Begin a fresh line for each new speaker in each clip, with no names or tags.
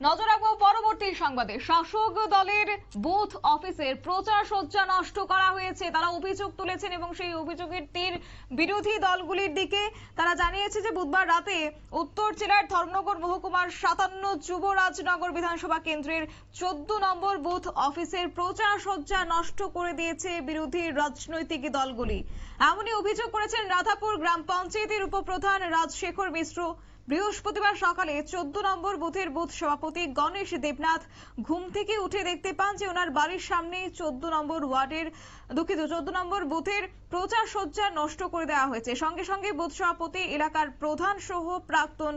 নজর রাখব পরবর্তী সংবাদে। শাসক দলের বুথ অফিসের প্রচার সজ্জা নষ্ট করা হয়েছে। তারা অভিযোগ তুলেছেন এবং সেই অভিযোগের তীর বিরোধী দলগুলির দিকে। তারা জানিয়েছে যে বুধবার রাতে উত্তর জেলার ধর্মনগর মহকুমার সাতান্ন যুবরাজনগর বিধানসভা কেন্দ্রের চোদ্দ নম্বর বুথ অফিসের প্রচার সজ্জা নষ্ট করে দিয়েছে বিরোধী রাজনৈতিক দলগুলি। এমনই অভিযোগ করেছেন রাধাপুর গ্রাম পঞ্চায়েতের উপপ্রধান রাজশেখর মিশ্র। বৃহস্পতিবার সকালে চোদ্দ নম্বর বুথের বুথ সভাপতি গণেশ দেবনাথ ঘুম থেকে উঠে দেখতে পান যে ওনার বাড়ির সামনেই চোদ্দ নম্বর ওয়ার্ডের দুঃখিত, চোদ্দ নম্বর বুথের প্রচার সজ্জা নষ্ট করে দেওয়া হয়েছে। সঙ্গে সঙ্গে বুথ সভাপতি, এলাকার প্রধান সহ প্রাক্তন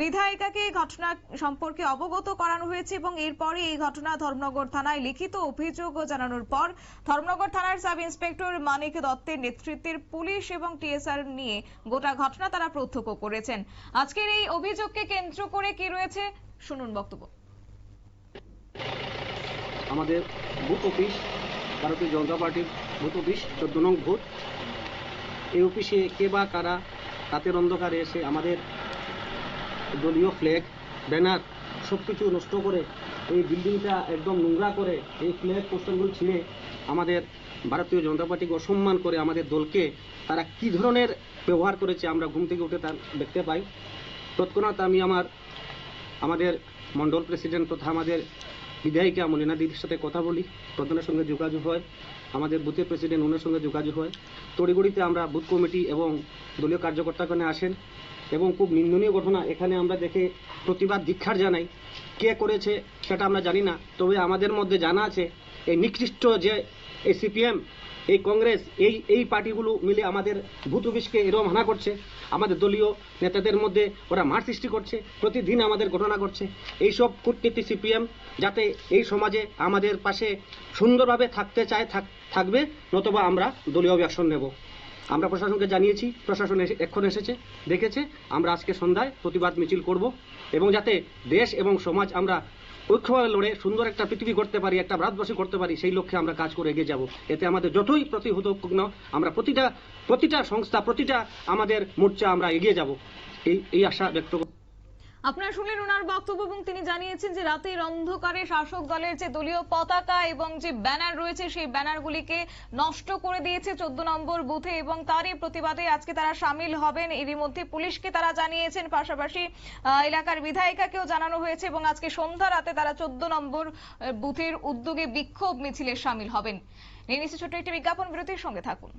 বিধায়িকাকে ঘটনা সম্পর্কে অবগত করানো হয়েছে এবং এরপরে এই ঘটনা ধর্মনগর থানায় লিখিত অভিযোগ জানানোর পর ধর্মনগর থানার সাব ইন্সপেক্টর মানিক দত্তের নেতৃত্বের পুলিশ এবং টিএসআর নিয়ে গোটা ঘটনা তারা প্রত্যক্ষ করেছেন। আজকের এই অভিযোগকে কেন্দ্র করে কি রয়েছে? শুনুন বক্তব্য।
আমাদের বুথ অফিস, ভারতীয় জনতা পার্টির বুথ অফিস, চোদ্দ নং ভোট এই অফিসে কে বা কারা রাতের অন্ধকারে এসে আমাদের দলীয় ফ্ল্যাগ ব্যানার সব কিছু নষ্ট করে এই বিল্ডিংটা একদম নোংরা করে এই ফ্ল্যাগ পোস্টারগুলো ছিঁড়ে আমাদের ভারতীয় জনতা পার্টিকে অসম্মান করে আমাদের দলকে তারা কি ধরনের ব্যবহার করেছে আমরা ঘুম থেকে উঠে তার দেখতে পাই। তৎক্ষণাৎ আমি আমার, আমাদের মন্ডল প্রেসিডেন্ট তথা আমাদের বিধায়িকা মলিনা দিদির সাথে কথা বলি। প্রধানের সঙ্গে যোগাযোগ হয়। আমাদের বুথের প্রেসিডেন্ট ওনার সঙ্গে যোগাযোগ হয়। তড়িগড়িতে আমরা বুথ কমিটি এবং দলীয় কার্যকর্তাগণে আসেন এবং খুব নিন্দনীয় ঘটনা এখানে আমরা দেখে প্রতিবাদ, দীক্ষার জানাই। কে করেছে সেটা আমরা জানি না। তবে আমাদের মধ্যে জানা আছে, এই নিকৃষ্ট যে এই সিপিএম এই কংগ্রেস, এই এই পার্টিগুলো মিলে আমাদের ভূত এরম হানা করছে। আমাদের দলীয় নেতাদের মধ্যে ওরা মার সৃষ্টি করছে, প্রতিদিন আমাদের ঘটনা করছে এইসব কূটনীতি সিপিএম যাতে এই সমাজে আমাদের পাশে সুন্দরভাবে থাকতে চায়, থাক- থাকবে, নতুবা আমরা দলীয় অ্যাকশন নেব। আমরা প্রশাসনকে জানিয়েছি, প্রশাসন এক্ষণ এসেছে, দেখেছে, আমরা আজকে সন্ধ্যায় প্রতিবাদ মিছিল করব এবং যাতে দেশ এবং সমাজ আমরা ঐক্যভাবে লড়ে সুন্দর একটা পৃথিবী করতে পারি, একটা ভারতবর্ষ করতে পারি, সেই লক্ষ্যে আমরা কাজ করে এগিয়ে যাব এতে আমাদের যতই প্রতিহত আমরা প্রতিটা প্রতিটা সংস্থা, প্রতিটা আমাদের মোর্চা আমরা এগিয়ে যাব এই এই আশা ব্যক্ত।
আপনারা শুনলেন ওনার বক্তব্য এবং তিনি জানিয়েছেন যে রাতের অন্ধকারে শাসক দলের যে দলীয় পতাকা এবং যে ব্যানার রয়েছে, সেই ব্যানারগুলিকে নষ্ট করে দিয়েছে চোদ্দ নম্বর বুথে এবং তারই প্রতিবাদে আজকে তারা সামিল হবেন। এরই মধ্যে পুলিশকে তারা জানিয়েছেন, পাশাপাশি এলাকার বিধায়িকাকেও জানানো হয়েছে এবং আজকে সন্ধ্যা রাতে তারা চোদ্দ নম্বর বুথের উদ্যোগে বিক্ষোভ মিছিলে সামিল হবেন। নিয়ে নিচ্ছে ছোট্ট একটি বিজ্ঞাপন, বিরতির সঙ্গে থাকুন।